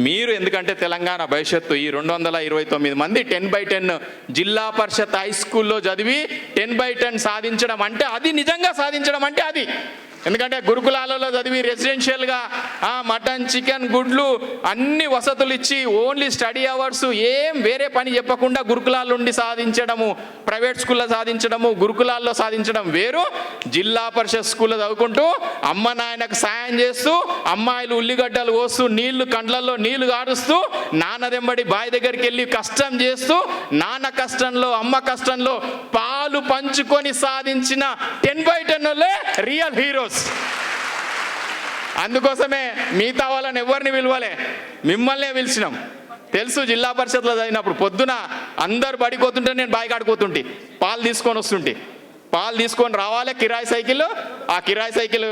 మీరు ఎందుకంటే తెలంగాణ భవిష్యత్తు ఈ రెండు వందల ఇరవై తొమ్మిది మంది టెన్ బై టెన్ జిల్లా పరిషత్ హై స్కూల్లో చదివి టెన్ బై టెన్ సాధించడం అంటే అది నిజంగా సాధించడం అంటే అది. ఎందుకంటే గురుకులాలలో చదివి రెసిడెన్షియల్గా మటన్ చికెన్ గుడ్లు అన్ని వసతులు ఇచ్చి ఓన్లీ స్టడీ అవర్స్ ఏం వేరే పని చెప్పకుండా గురుకులాల నుండి సాధించడము ప్రైవేట్ స్కూల్లో సాధించడము గురుకులాల్లో సాధించడం వేరు. జిల్లా పరిషత్ స్కూల్లో చదువుకుంటూ అమ్మ నాయనకు సాయం చేస్తూ అమ్మాయిలు ఉల్లిగడ్డలు కోస్తూ నీళ్ళు కండ్లల్లో నీళ్ళు గారుస్తూ నాన్నదెంబడి బావి దగ్గరికి వెళ్ళి కష్టం చేస్తూ నాన్న కష్టంలో అమ్మ కష్టంలో పాలు పంచుకొని సాధించిన టెన్ బై టెన్ వాళ్ళే రియల్ హీరోస్ అందుకోసమే మిగతా వాళ్ళని ఎవరిని పిలవలే? మిమ్మల్నే పిలిచినాం. తెలుసు జిల్లా పరిషత్లో చదివినప్పుడు పొద్దున అందరు బడిపోతుంటే నేను బాయి కాడిపోతుంటే పాలు తీసుకొని వస్తుంటే. పాలు తీసుకొని రావాలి కిరాయి సైకిల్. ఆ కిరాయి సైకిల్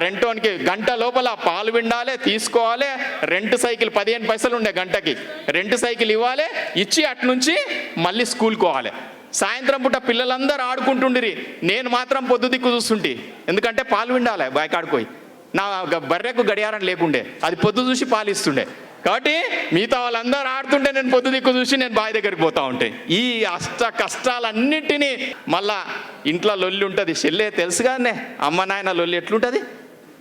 రెంటోనికి గంట లోపల పాలు విండాలి తీసుకోవాలి. రెంట్ సైకిల్ పదిహేను పైసలు ఉండే గంటకి. రెంట్ సైకిల్ ఇవ్వాలి ఇచ్చి అటు నుంచి మళ్ళీ స్కూల్కి పోవాలి. సాయంత్రం పూట పిల్లలందరూ ఆడుకుంటుండిరి. నేను మాత్రం పొద్దు దిక్కు చూస్తుంటే. ఎందుకంటే పాలు విండాలి బాయికాడిపోయి నా బర్రెకు గడియారం లేకుండే. అది పొద్దు చూసి పాలు ఇస్తుండే. కాబట్టి మిగతా వాళ్ళందరూ ఆడుతుంటే నేను పొద్దు దిక్కు చూసి నేను బావి దగ్గరికి పోతా ఉంటే. ఈ అష్ట కష్టాలన్నిటినీ మళ్ళా ఇంట్లో లొల్లి ఉంటుంది. చెల్లే తెలుసు కానీ అమ్మ నాయన లొల్లి ఎట్లుంటుంది?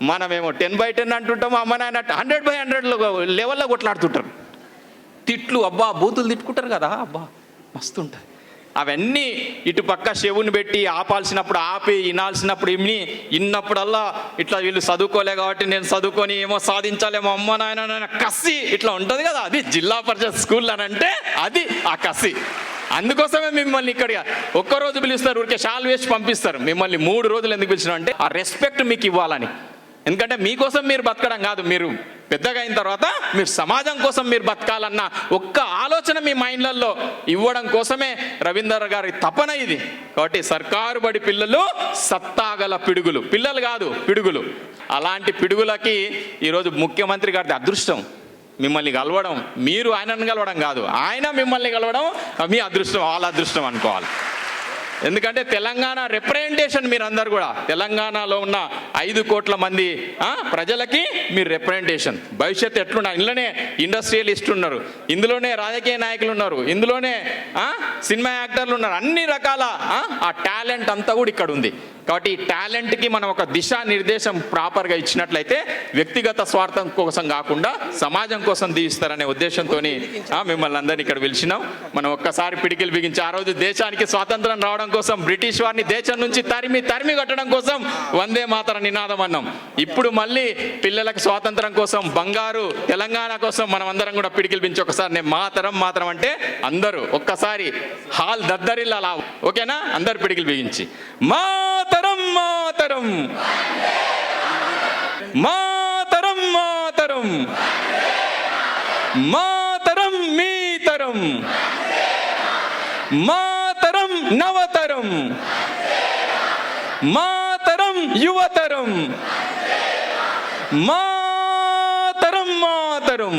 మనమేమో టెన్ బై టెన్ అంటుంటాము అమ్మ నాయన హండ్రెడ్ బై హండ్రెడ్లో లెవెల్లో కొట్లాడుతుంటారు. తిట్లు అబ్బా బూతులు తిట్టుకుంటారు కదా అబ్బా మస్తు ఉంటుంది. అవన్నీ ఇటుపక్క చెవుని పెట్టి ఆపాల్సినప్పుడు ఆపి వినాల్సినప్పుడు ఇన్ని ఇన్నప్పుడల్లా ఇట్లా వీళ్ళు చదువుకోలే కాబట్టి నేను చదువుకొని ఏమో సాధించాలేమో. అమ్మ నాయన నాయన కసి. ఇట్లా ఉంటుంది కదా అది. జిల్లా పరిషత్ స్కూల్ అని అంటే అది ఆ కసి. అందుకోసమే మిమ్మల్ని ఇక్కడ ఒక్కరోజు పిలుస్తారు ఊరికే షాల్ వేసి పంపిస్తారు. మిమ్మల్ని మూడు రోజులు ఎందుకు పిలిచిన అంటే ఆ రెస్పెక్ట్ మీకు ఇవ్వాలని. ఎందుకంటే మీకోసం మీరు బతకడం కాదు మీరు పెద్దగా అయిన తర్వాత మీరు సమాజం కోసం మీరు బతకాలన్న ఒక్క ఆలోచన మీ మైండ్లలో ఇవ్వడం కోసమే రవీందర్ గారి తపన ఇది. కాబట్టి సర్కారు బడి పిల్లలు సత్తాగల పిడుగులు. పిల్లలు కాదు పిడుగులు. అలాంటి పిడుగులకి ఈరోజు ముఖ్యమంత్రి గారిది అదృష్టం. మిమ్మల్ని కలవడం మీరు ఆయనను కలవడం కాదు ఆయన మిమ్మల్ని కలవడం మీ అదృష్టం వాళ్ళ అదృష్టం అనుకోవాలి. ఎందుకంటే తెలంగాణ రిప్రజెంటేషన్ మీరందరు కూడా. తెలంగాణలో ఉన్న ఐదు కోట్ల మంది ప్రజలకి మీరు రిప్రజెంటేషన్ భవిష్యత్తు ఎట్లున్నారు ఇందులోనే ఇండస్ట్రియలిస్ట్ ఉన్నారు ఇందులోనే రాజకీయ నాయకులు ఉన్నారు ఇందులోనే సినిమా యాక్టర్లు ఉన్నారు అన్ని రకాల ఆ టాలెంట్ అంతా కూడా ఇక్కడ ఉంది కాబట్టి ఈ టాలెంట్కి మనం ఒక దిశానిర్దేశం ప్రాపర్గా ఇచ్చినట్లయితే వ్యక్తిగత స్వార్థం కోసం కాకుండా సమాజం కోసం దీవిస్తారనే ఉద్దేశంతో మిమ్మల్ని అందరినీ ఇక్కడ పిలిచినాం. మనం ఒక్కసారి పిడికిలు బిగించి ఆ రోజు దేశానికి స్వాతంత్రం రావడం కోసం బ్రిటిష్ వారిని దేశం నుంచి తరిమి తరిమి కట్టడం కోసం వందే మాతర నినాదం అన్నాం. ఇప్పుడు మళ్ళీ పిల్లలకు స్వాతంత్రం కోసం బంగారు తెలంగాణ కోసం మనం అందరం కూడా పిడికిలిపించి ఒకసారి నేను మాతరం మాత్రం అంటే అందరూ ఒక్కసారి హాల్ దద్దరిల్లా ఓకేనా? అందరు పిడికిలు బిగించి. మాతరం మాతరం మాతరం మాతరం మాతరం మీతరం మాతరం నవతరం మాతరం యువతరం మాతరం మాతరం